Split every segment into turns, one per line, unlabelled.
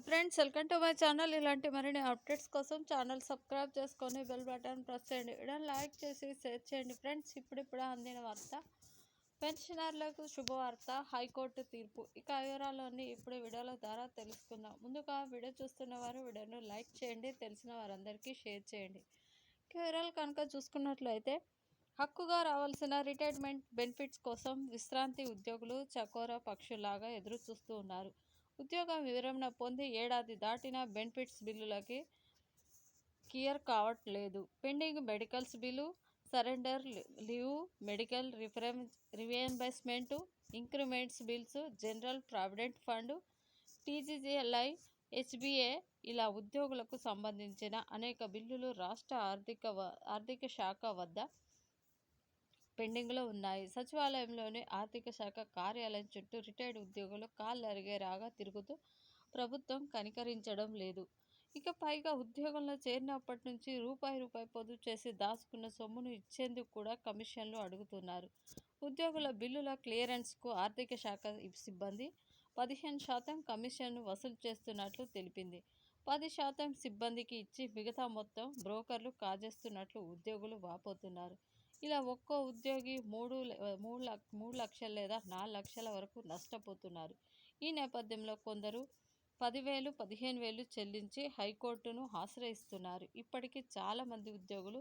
Friends welcome to my channel ఇలాంటి మరిన్ని updates కోసం ఛానల్ సబ్స్క్రైబ్ చేసుకొని బెల్ బటన్ ప్రెస్ చేయండి. ఇలా లైక్ చేసి షేర్ చేయండి. ఫ్రెండ్స్ ఇప్పుడిప్పుడు అందిన వార్త. పెన్షనర్లకు శుభవార్త హైకోర్టు తీర్పు. ఇక వివరాలన్నీ ఇప్పుడు వీడియోల ద్వారా తెలుసుకుందాం. ముందుగా వీడియో చూస్తున్న వారు వీడియోను లైక్ చేయండి. తెలిసిన వారందరికీ షేర్ చేయండి. ఇక వివరాలు కనుక చూసుకున్నట్లయితే హక్కుగా రావాల్సిన రిటైర్మెంట్ బెనిఫిట్స్ కోసం విశ్రాంతి ఉద్యోగులు చకోర పక్షులాగా ఎదురు చూస్తూ ఉన్నారు. ఉద్యోగ వివరణ పొంది ఏడాది దాటిన బెనిఫిట్స్ బిల్లులకి క్లియర్ కావట్లేదు. Pending medicals bill surrender leave medical reference reimbursement increments bills general provident fund TGGLI HBA ఇలా ఉద్యోగులకు సంబంధించిన అనేక బిల్లులు రాష్ట్ర ఆర్థిక ఆర్థిక శాఖ వద్ద పెండింగ్లో ఉన్నాయి. సచివాలయంలోని ఆర్థిక శాఖ కార్యాలయం చుట్టూ రిటైర్డ్ ఉద్యోగులు కాళ్ళు అరిగేరాగా తిరుగుతూ ప్రభుత్వం కనికరించడం లేదు. ఇక పైగా ఉద్యోగంలో చేరినప్పటి నుంచి రూపాయి రూపాయి పొదుపు చేసి దాచుకున్న సొమ్మును ఇచ్చేందుకు కూడా కమిషన్లు అడుగుతున్నారు. ఉద్యోగుల బిల్లుల క్లియరెన్స్కు ఆర్థిక శాఖ సిబ్బంది పదిహేను శాతం కమిషన్ను వసూలు చేస్తున్నట్లు తెలిపింది. పది శాతం సిబ్బందికి ఇచ్చి మిగతా మొత్తం బ్రోకర్లు కాజేస్తున్నట్లు ఉద్యోగులు వాపోతున్నారు. ఇలా ఒక్కో ఉద్యోగి మూడు మూడు లక్ష మూడు లక్షలు లేదా నాలుగు లక్షల వరకు నష్టపోతున్నారు. ఈ నేపథ్యంలో కొందరు పదివేలు పదిహేను వేలు చెల్లించి హైకోర్టును ఆశ్రయిస్తున్నారు. ఇప్పటికీ చాలామంది ఉద్యోగులు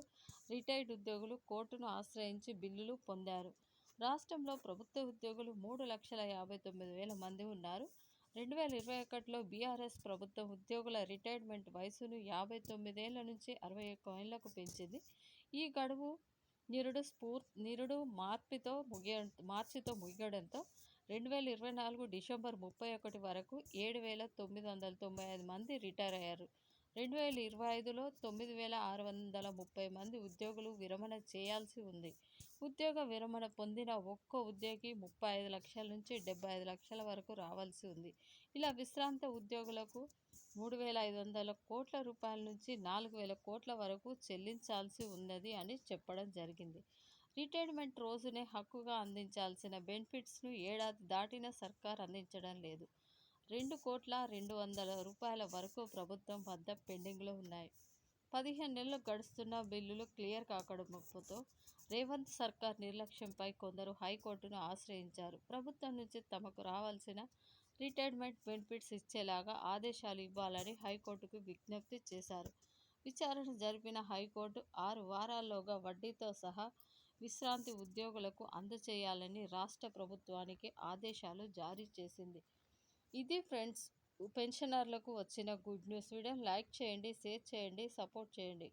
రిటైర్డ్ ఉద్యోగులు కోర్టును ఆశ్రయించి బిల్లులు పొందారు. రాష్ట్రంలో ప్రభుత్వ ఉద్యోగులు మూడు లక్షల యాభై తొమ్మిది వేల మంది ఉన్నారు. రెండు వేల ఇరవై ఒకటిలో బీఆర్ఎస్ ప్రభుత్వం ఉద్యోగుల రిటైర్మెంట్ వయసును యాభై తొమ్మిదేళ్ళ నుంచి అరవై ఒక్క ఏళ్ళకు పెంచింది. ఈ గడువు నిరుడు స్ఫూర్ నిరుడు మార్పితో ముగియ మార్చితో ముగియడంతో రెండు వేల ఇరవై నాలుగు డిసెంబర్ ముప్పై ఒకటి వరకు ఏడు వేల తొమ్మిది వందల తొంభై ఐదు మంది రిటైర్ అయ్యారు. రెండు వేల ఇరవై ఐదులో తొమ్మిది వేల ఆరు వందల ముప్పై మంది ఉద్యోగులు విరమణ చేయాల్సి ఉంది. ఉద్యోగ విరమణ పొందిన ఒక్కో ఉద్యోగి ముప్పై ఐదు లక్షల నుంచి డెబ్బై ఐదు లక్షల వరకు రావాల్సి ఉంది. ఇలా విశ్రాంత ఉద్యోగులకు మూడు వేల ఐదు వందల కోట్ల రూపాయల నుంచి నాలుగు వేల కోట్ల వరకు చెల్లించాల్సి ఉన్నది అని చెప్పడం జరిగింది. రిటైర్మెంట్ రోజునే హక్కుగా అందించాల్సిన బెనిఫిట్స్ను ఏడాది దాటిన సర్కార్ అందించడం లేదు. రెండు కోట్ల రెండు వందల రూపాయల వరకు ప్రభుత్వం వద్ద పెండింగ్లో ఉన్నాయి. పదిహేను నెలలు గడుస్తున్న బిల్లులు క్లియర్ కాకడంతో రేవంత్ సర్కార్ నిర్లక్ష్యంపై కొందరు హైకోర్టును ఆశ్రయించారు. ప్రభుత్వం నుంచి తమకు రావాల్సిన రిటైర్మెంట్ బెనిఫిట్స్ ఇచ్చేలాగా ఆదేశాలు ఇవ్వాలని హైకోర్టుకు విజ్ఞప్తి చేశారు. విచారణ జరిపిన హైకోర్టు ఆరు వారాల్లోగా వడ్డీతో సహా విశ్రాంతి ఉద్యోగులకు అందచేయాలని రాష్ట్ర ప్రభుత్వానికి ఆదేశాలు జారీ చేసింది. ఇది ఫ్రెండ్స్ పెన్షనర్లకు వచ్చిన గుడ్ న్యూస్. వీడియో లైక్ చేయండి షేర్ చేయండి సపోర్ట్ చేయండి.